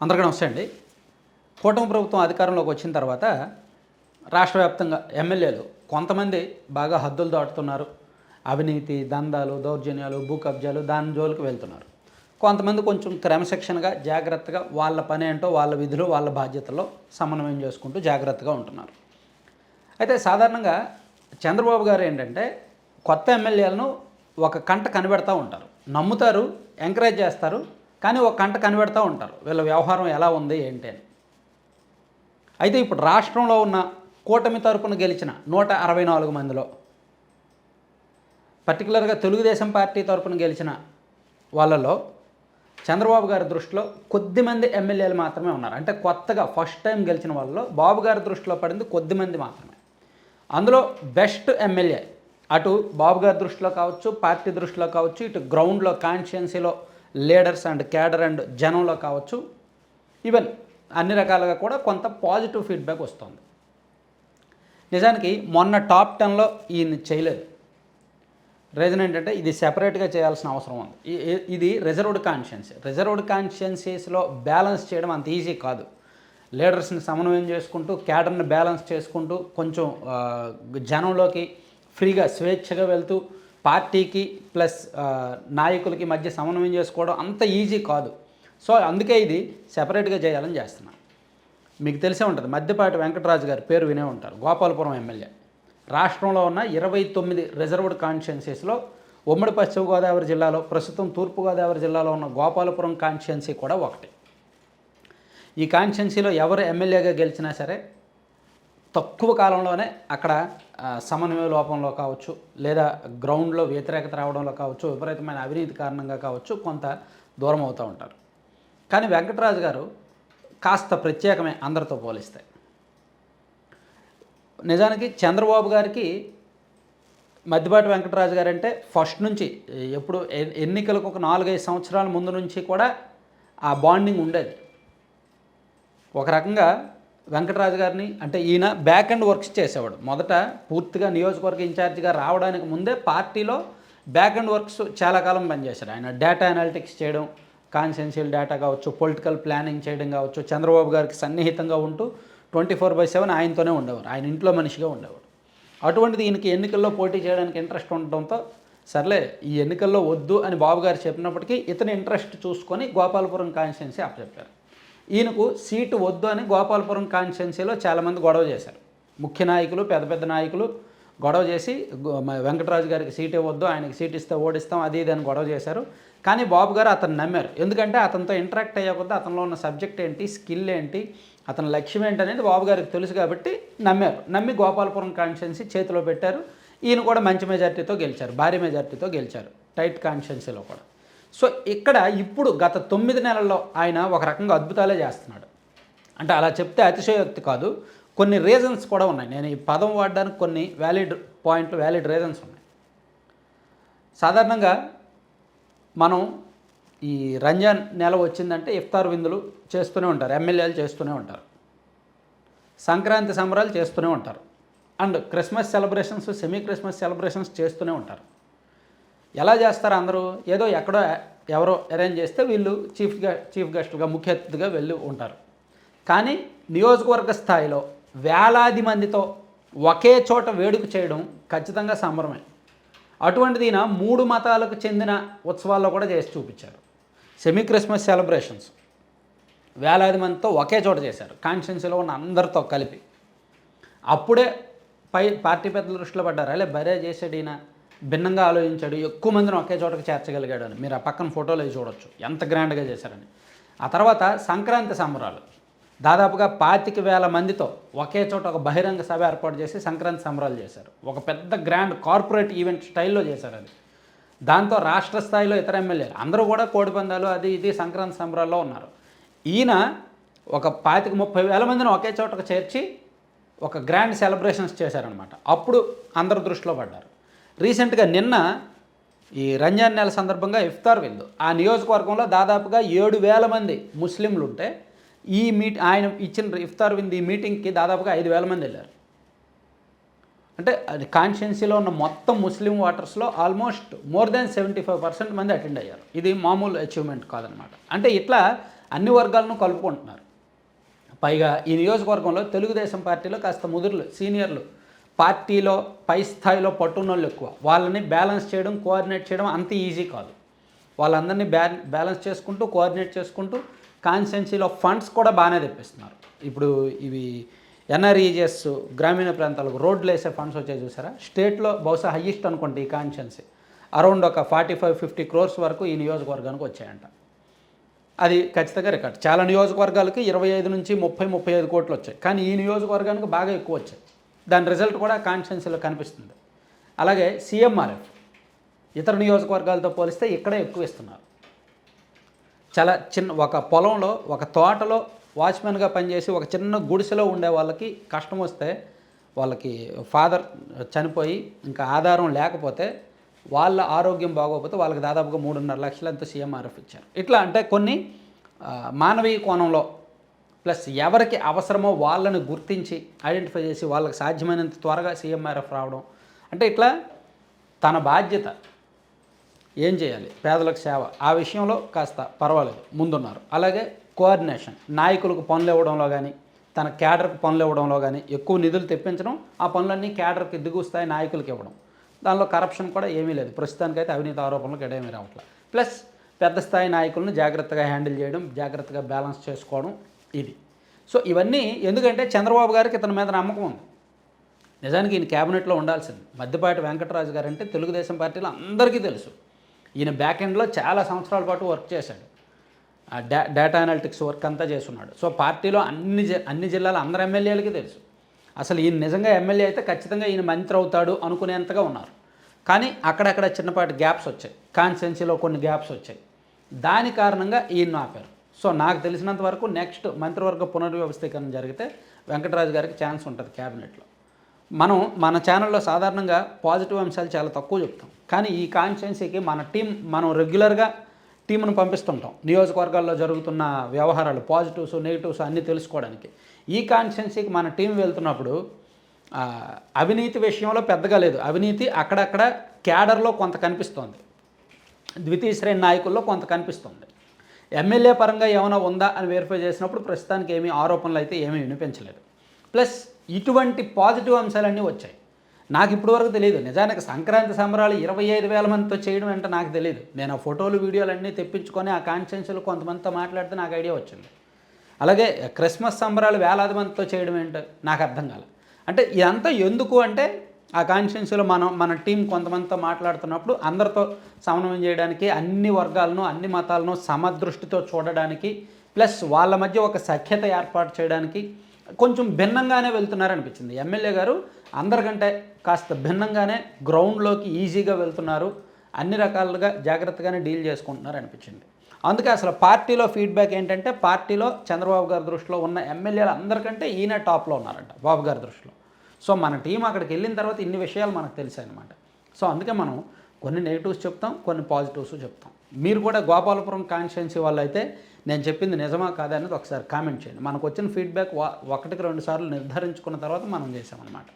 అందరికీ నమస్తే అండి. కూటమి ప్రభుత్వం అధికారంలోకి వచ్చిన తర్వాత రాష్ట్ర వ్యాప్తంగా ఎమ్మెల్యేలు కొంతమంది బాగా హద్దులు దాటుతున్నారు. అవినీతి దందాలు దౌర్జన్యాలు భూ కబ్జాలు దాని జోలికి వెళ్తున్నారు. కొంతమంది కొంచెం క్రమశిక్షణగా జాగ్రత్తగా వాళ్ళ పని ఏంటో వాళ్ళ విధులు వాళ్ళ బాధ్యతల్లో సమన్వయం చేసుకుంటూ జాగ్రత్తగా ఉంటున్నారు. అయితే సాధారణంగా చంద్రబాబు గారు ఏంటంటే కొత్త ఎమ్మెల్యేలను ఒక కంట కనిపెడతా ఉంటారు. నమ్ముతారు ఎంకరేజ్ చేస్తారు కానీ ఒక కంట కనిపెడతా ఉంటారు. వీళ్ళ వ్యవహారం ఎలా ఉంది ఏంటి అని. అయితే ఇప్పుడు రాష్ట్రంలో ఉన్న కూటమి తరపున గెలిచిన నూట అరవై నాలుగు మందిలో పర్టికులర్గా తెలుగుదేశం పార్టీ తరపున గెలిచిన వాళ్ళలో చంద్రబాబు గారి దృష్టిలో కొద్దిమంది ఎమ్మెల్యేలు మాత్రమే ఉన్నారు. అంటే కొత్తగా ఫస్ట్ టైం గెలిచిన వాళ్ళలో బాబు గారి దృష్టిలో పడింది కొద్దిమంది మాత్రమే. అందులో బెస్ట్ ఎమ్మెల్యే అటు బాబు గారి దృష్టిలో కావచ్చు పార్టీ దృష్టిలో కావచ్చు ఇటు గ్రౌండ్లో కాన్స్టిట్యున్సీలో లీడర్స్ అండ్ క్యాడర్ అండ్ జనంలో కావచ్చు. ఈవెన్ అన్ని రకాలుగా కూడా కొంత పాజిటివ్ ఫీడ్బ్యాక్ వస్తుంది. నిజానికి మొన్న టాప్ టెన్లో ఈయన చేయలేదు. రీజన్ ఏంటంటే ఇది సెపరేట్గా చేయాల్సిన అవసరం ఉంది. ఇది రిజర్వ్డ్ కాన్షియన్సీ. రిజర్వ్డ్ కాన్షియన్సీస్లో బ్యాలెన్స్ చేయడం అంత ఈజీ కాదు. లీడర్స్ని సమన్వయం చేసుకుంటూ క్యాడర్ని బ్యాలెన్స్ చేసుకుంటూ కొంచెం జనంలోకి ఫ్రీగా స్వేచ్ఛగా వెళ్తూ పార్టీకి ప్లస్ నాయకులకి మధ్య సమన్వయం చేసుకోవడం అంత ఈజీ కాదు. సో అందుకే ఇది సెపరేట్గా చేయాలని చేస్తున్నాను మీకు తెలిసే ఉంటుంది మధ్యపాటి వెంకటరాజు గారి పేరు వినే ఉంటారు గోపాలపురం ఎమ్మెల్యే. రాష్ట్రంలో ఉన్న ఇరవై తొమ్మిది రిజర్వ్డ్ కాన్స్టిట్యున్సీస్లో ఉమ్మడి పశ్చిమ గోదావరి జిల్లాలో ప్రస్తుతం తూర్పుగోదావరి జిల్లాలో ఉన్న గోపాలపురం కాన్స్టిట్యున్సీ కూడా ఒకటి. ఈ కాన్స్టిట్యున్సీలో ఎవరు ఎమ్మెల్యేగా గెలిచినా సరే తక్కువ కాలంలోనే అక్కడ సమన్వయ లోపంలో కావచ్చు లేదా గ్రౌండ్లో వ్యతిరేకత రావడంలో కావచ్చు విపరీతమైన అవినీతి కారణంగా కావచ్చు కొంత దూరం అవుతూ ఉంటారు. కానీ వెంకటరాజు గారు కాస్త ప్రత్యేకమే అందరితో పోలిస్తే. నిజానికి చంద్రబాబు గారికి మధ్యపాటి వెంకటరాజు గారు అంటే ఫస్ట్ నుంచి ఎప్పుడు ఎన్నికలకు ఒక నాలుగైదు సంవత్సరాల ముందు నుంచి కూడా ఆ బాండింగ్ ఉండేది. ఒక రకంగా వెంకటరాజు గారిని అంటే ఈయన బ్యాక్ అండ్ వర్క్స్ చేసేవాడు. మొదట పూర్తిగా నియోజకవర్గ ఇన్ఛార్జిగా రావడానికి ముందే పార్టీలో బ్యాక్ అండ్ వర్క్స్ చాలా కాలం పనిచేశాడు. ఆయన డేటా అనాలిటిక్స్ చేయడం కాన్సెన్షియల్ డేటా కావచ్చు పొలిటికల్ ప్లానింగ్ చేయడం కావచ్చు చంద్రబాబు గారికి సన్నిహితంగా ఉంటూ ట్వంటీ ఫోర్ బై సెవెన్ ఆయనతోనే ఉండేవారు. ఆయన ఇంట్లో మనిషిగా ఉండేవాడు. అటువంటిది ఈయనకి ఎన్నికల్లో పోటీ చేయడానికి ఇంట్రెస్ట్ ఉండటంతో సర్లే ఈ ఎన్నికల్లో వద్దు అని బాబు గారు చెప్పినప్పటికీ ఇతని ఇంట్రెస్ట్ చూసుకొని గోపాలపురం కాన్స్టిట్యున్సీ అప్పచెప్పారు. ఈయనకు సీటు వద్దు అని గోపాలపురం కాన్స్టిట్యున్సీలో చాలామంది గొడవ చేశారు. ముఖ్య నాయకులు పెద్ద పెద్ద నాయకులు గొడవ చేసి వెంకటరాజు గారికి సీటు ఇవ్వద్దు ఆయనకి సీట్ ఇస్తే ఓడిస్తాం అది ఇది అని గొడవ చేశారు. కానీ బాబు గారు అతను నమ్మారు. ఎందుకంటే అతనితో ఇంటరాక్ట్ అయ్యే కొద్దీ అతనిలో ఉన్న సబ్జెక్ట్ ఏంటి స్కిల్ ఏంటి అతని లక్ష్యం ఏంటి అనేది బాబు గారికి తెలుసు కాబట్టి నమ్మారు. నమ్మి గోపాలపురం కాన్స్టిట్యున్సీ చేతిలో పెట్టారు. ఈయన కూడా మంచి మెజార్టీతో గెలిచారు భారీ మెజార్టీతో గెలిచారు టైట్ కాన్స్టిట్యున్సీలో కూడా. సో ఇక్కడ ఇప్పుడు గత తొమ్మిది నెలల్లో ఆయన ఒక రకంగా అద్భుతాలే చేస్తున్నాడు. అంటే అలా చెప్తే అతిశయోక్తి కాదు. కొన్ని రీజన్స్ కూడా ఉన్నాయి. నేను ఈ పదం వాడడానికి కొన్ని వ్యాలిడ్ పాయింట్లు వ్యాలిడ్ రీజన్స్ ఉన్నాయి. సాధారణంగా మనం ఈ రంజాన్ నెల వచ్చిందంటే ఇఫ్తార్ విందులు చేస్తూనే ఉంటారు. ఎమ్మెల్యేలు చేస్తూనే ఉంటారు. సంక్రాంతి సంబరాలు చేస్తూనే ఉంటారు. And Christmas celebrations semi Christmas celebrations చేస్తూనే ఉంటారు. ఎలా చేస్తారు అందరూ? ఏదో ఎక్కడో ఎవరో అరేంజ్ చేస్తే వీళ్ళు చీఫ్గా చీఫ్ గెస్ట్గా ముఖ్య అతిథిగా వెళ్ళి ఉంటారు. కానీ నియోజకవర్గ స్థాయిలో వేలాది మందితో ఒకే చోట వేడుక చేయడం ఖచ్చితంగా సంబరమే అటువంటిది ఈయన మూడు మతాలకు చెందిన ఉత్సవాల్లో కూడా చేసి చూపించారు. సెమీ క్రిస్మస్ సెలబ్రేషన్స్ వేలాది మందితో ఒకే చోట చేశారు. కాన్స్టిట్యున్సీలో ఉన్న అందరితో కలిపి. అప్పుడే పై పార్టీ పెద్దల దృష్టిలో పడ్డారు? అలే బరే చేసాడు ఈయన. భిన్నంగా ఆలోచించాడు ఎక్కువ మందిని ఒకే చోటకి చేర్చగలిగాడు అని మీరు ఆ పక్కన ఫోటోలు అవి చూడొచ్చు. ఎంత గ్రాండ్గా చేశారని. ఆ తర్వాత సంక్రాంతి సంబరాలు. దాదాపుగా పాతిక వేల మందితో ఒకే చోట ఒక బహిరంగ సభ ఏర్పాటు చేసి సంక్రాంతి సంబరాలు చేశారు. ఒక పెద్ద గ్రాండ్ కార్పొరేట్ ఈవెంట్ స్టైల్లో చేశారు అది. దాంతో రాష్ట్ర స్థాయిలో ఇతర ఎమ్మెల్యేలు అందరూ కూడా కోడిపందాలు అది ఇది సంక్రాంతి సంబరాల్లో ఉన్నారు. ఈయన ఒక పాతిక ముప్పై వేల మందిని ఒకే చోటకు చేర్చి ఒక గ్రాండ్ సెలబ్రేషన్స్ చేశారనమాట అప్పుడు అందరు దృష్టిలో పడ్డారు. రీసెంట్గా నిన్న ఈ రంజాన్ నెల సందర్భంగా ఇఫ్తార్ విందు. ఆ నియోజకవర్గంలో దాదాపుగా ఏడు వేల మంది ముస్లింలు ఉంటే ఈ మీట్ ఆయన ఇచ్చిన ఇఫ్తార్ విందు ఈ మీటింగ్కి దాదాపుగా ఐదు వేల మంది వెళ్ళారు. అంటే అది కాన్స్టిట్యున్సీలో ఉన్న మొత్తం ముస్లిం వాటర్స్లో almost more than seventy five percent మంది అటెండ్ అయ్యారు. ఇది మామూలు అచీవ్మెంట్ కాదనమాట. అంటే ఇట్లా అన్ని వర్గాలను కలుపుకుంటున్నారు. పైగా ఈ నియోజకవర్గంలో తెలుగుదేశం పార్టీలో కాస్త ముదురులు సీనియర్లు పార్టీలో పై స్థాయిలో పట్టున్నోళ్ళు ఎక్కువ. వాళ్ళని బ్యాలెన్స్ చేయడం కోఆర్డినేట్ చేయడం అంత ఈజీ కాదు. వాళ్ళందరినీ బ్యా బ్యాలెన్స్ చేసుకుంటూ కోఆర్డినేట్ చేసుకుంటూ కాన్స్టెన్సీలో ఫండ్స్ కూడా బాగానే తెప్పిస్తున్నారు. ఇప్పుడు ఇవి ఎన్ఆర్ఈజిఎస్ గ్రామీణ ప్రాంతాలకు రోడ్లు వేసే ఫండ్స్ వచ్చాయి చూసారా? స్టేట్లో బహుశా హయ్యెస్ట్ అనుకోండి ఈ కాన్స్టెన్సీ అరౌండ్ ఒక ఫార్టీ ఫైవ్ ఫిఫ్టీ క్రోర్స్ వరకు ఈ నియోజకవర్గానికి వచ్చాయంట. అది ఖచ్చితంగా రికార్డ్. చాలా నియోజకవర్గాలకి ఇరవై ఐదు నుంచి ముప్పై ముప్పై ఐదు కోట్లు వచ్చాయి. కానీ ఈ నియోజకవర్గానికి బాగా ఎక్కువ వచ్చాయి. దాని రిజల్ట్ కూడా కాన్స్టిట్యున్సీలో కనిపిస్తుంది. అలాగే సీఎంఆర్ఎఫ్ ఇతర నియోజకవర్గాలతో పోలిస్తే ఇక్కడే ఎక్కువ ఇస్తున్నారు చాలా చిన్న ఒక పొలంలో ఒక తోటలో వాచ్మెన్గా పనిచేసి ఒక చిన్న గుడిసెలో ఉండే వాళ్ళకి కష్టం వస్తే వాళ్ళకి ఫాదర్ చనిపోయి ఇంకా ఆధారం లేకపోతే వాళ్ళ ఆరోగ్యం బాగోకపోతే వాళ్ళకి దాదాపుగా మూడున్నర లక్షలు సీఎంఆర్ఎఫ్ ఇచ్చారు. ఇట్లా అంటే కొన్ని మానవీయ కోణంలో ప్లస్ ఎవరికి అవసరమో వాళ్ళని గుర్తించి ఐడెంటిఫై చేసి వాళ్ళకి సాధ్యమైనంత త్వరగా సీఎంఆర్ఎఫ్ రావడం. అంటే ఇట్లా తన బాధ్యత ఏం చేయాలి? పేదలకు సేవ. ఆ విషయంలో కాస్త పర్వాలేదు. ముందున్నారు. అలాగే కోఆర్డినేషన్. నాయకులకు పనులు ఇవ్వడంలో కానీ తన క్యాడర్కి పనులు ఇవ్వడంలో కానీ ఎక్కువ నిధులు తెప్పించడం ఆ పనులన్నీ క్యాడర్కి దిగుస్తాయి నాయకులకు ఇవ్వడం. దానిలో కరప్షన్ కూడా ఏమీ లేదు. ప్రస్తుతానికైతే అవినీతి ఆరోపణలకు ఎడేమీ రావట్లేదు ప్లస్ పెద్ద స్థాయి నాయకులను జాగ్రత్తగా హ్యాండిల్ చేయడం జాగ్రత్తగా బ్యాలెన్స్ చేసుకోవడం ఇది. సో ఇవన్నీ ఎందుకంటే చంద్రబాబు గారికి ఇతని మీద నమ్మకం ఉంది. నిజానికి ఈయన క్యాబినెట్లో ఉండాల్సింది. మద్దిపాటి వెంకటరాజు గారు అంటే తెలుగుదేశం పార్టీలో అందరికీ తెలుసు. ఈయన బ్యాక్ ఎండ్లో చాలా సంవత్సరాల పాటు వర్క్ చేశాడు. ఆ డా డేటా అనాలిటిక్స్ వర్క్ అంతా చేస్తున్నాడు. సో పార్టీలో అన్ని జి అన్ని జిల్లాల అందరు ఎమ్మెల్యేలకి తెలుసు. అసలు ఈయన నిజంగా ఎమ్మెల్యే అయితే ఖచ్చితంగా ఈయన మంత్రి అవుతాడు అనుకునేంతగా ఉన్నారు. కానీ అక్కడక్కడ చిన్నపాటి గ్యాప్స్ వచ్చాయి. కాన్స్టెన్సీలో కొన్ని గ్యాప్స్ వచ్చాయి. దాని కారణంగా ఈయన ఆపారు. సో నాకు తెలిసినంత వరకు నెక్స్ట్ మంత్రివర్గ పునర్వ్యవస్థీకరణ జరిగితే వెంకటరాజు గారికి ఛాన్స్ ఉంటుంది క్యాబినెట్లో. మనం మన ఛానల్లో సాధారణంగా పాజిటివ్ అంశాలు చాలా తక్కువ చెప్తాం. కానీ ఈ కాన్స్టిట్యున్సీకి మన టీం మనం రెగ్యులర్గా టీంను పంపిస్తుంటాం. నియోజకవర్గాల్లో జరుగుతున్న వ్యవహారాలు పాజిటివ్స్ నెగిటివ్స్ అన్నీ తెలుసుకోవడానికి. ఈ కాన్స్టిట్యున్సీకి మన టీం వెళ్తున్నప్పుడు అవినీతి విషయంలో పెద్దగా లేదు. అవినీతి అక్కడక్కడ క్యాడర్లో కొంత కనిపిస్తోంది. ద్వితీయ శ్రేణి నాయకుల్లో కొంత కనిపిస్తుంది. ఎమ్మెల్యే పరంగా ఏమైనా ఉందా అని వెరిఫై చేసినప్పుడు ప్రస్తుతానికి ఏమీ ఆరోపణలు అయితే ఏమీ వినిపించలేదు. ప్లస్ ఇటువంటి పాజిటివ్ అంశాలన్నీ వచ్చాయి. నాకు ఇప్పటివరకు తెలియదు నిజానికి సంక్రాంతి సంబరాలు ఇరవై ఐదు వేల మందితో చేయడం అంటే నాకు తెలియదు నేను ఆ ఫోటోలు వీడియోలు అన్నీ తెప్పించుకొని ఆ కాన్షియన్స్లు కొంతమందితో మాట్లాడితే నాకు ఐడియా వచ్చింది. అలాగే క్రిస్మస్ సంబరాలు వేలాది మందితో చేయడం ఏంటో నాకు అర్థం కాలే. అంటే ఇదంతా ఎందుకు అంటే ఆ కాన్స్టిట్యున్సీలో మనం మన టీం కొంతమందితో మాట్లాడుతున్నప్పుడు అందరితో సమన్వయం చేయడానికి అన్ని వర్గాలను అన్ని మతాలను సమదృష్టితో చూడడానికి ప్లస్ వాళ్ళ మధ్య ఒక సఖ్యత ఏర్పాటు చేయడానికి కొంచెం భిన్నంగానే వెళ్తున్నారనిపించింది. ఎమ్మెల్యే గారు అందరికంటే కాస్త భిన్నంగానే గ్రౌండ్లోకి ఈజీగా వెళ్తున్నారు. అన్ని రకాలుగా జాగ్రత్తగానే డీల్ చేసుకుంటున్నారు అనిపించింది అందుకే అసలు పార్టీలో ఫీడ్బ్యాక్ ఏంటంటే పార్టీలో చంద్రబాబు గారి దృష్టిలో ఉన్న ఎమ్మెల్యేలు అందరికంటే ఈయన టాప్లో ఉన్నారంట బాబు గారి దృష్టిలో. సో మన టీం అక్కడికి వెళ్ళిన తర్వాత ఇన్ని విషయాలు మనకు తెలిసాయి అనమాట సో అందుకే మనం కొన్ని నెగిటివ్స్ చెప్తాం కొన్ని పాజిటివ్స్ చెప్తాం. మీరు కూడా గోపాలపురం కాన్స్టిట్యున్సీ వాళ్ళు అయితే నేను చెప్పింది నిజమా కాదా అనేది ఒకసారి కామెంట్ చేయండి. మనకు వచ్చిన ఫీడ్బ్యాక్ ఒకటికి రెండు సార్లు నిర్ధారించుకున్న తర్వాత మనం చేసామన్నమాట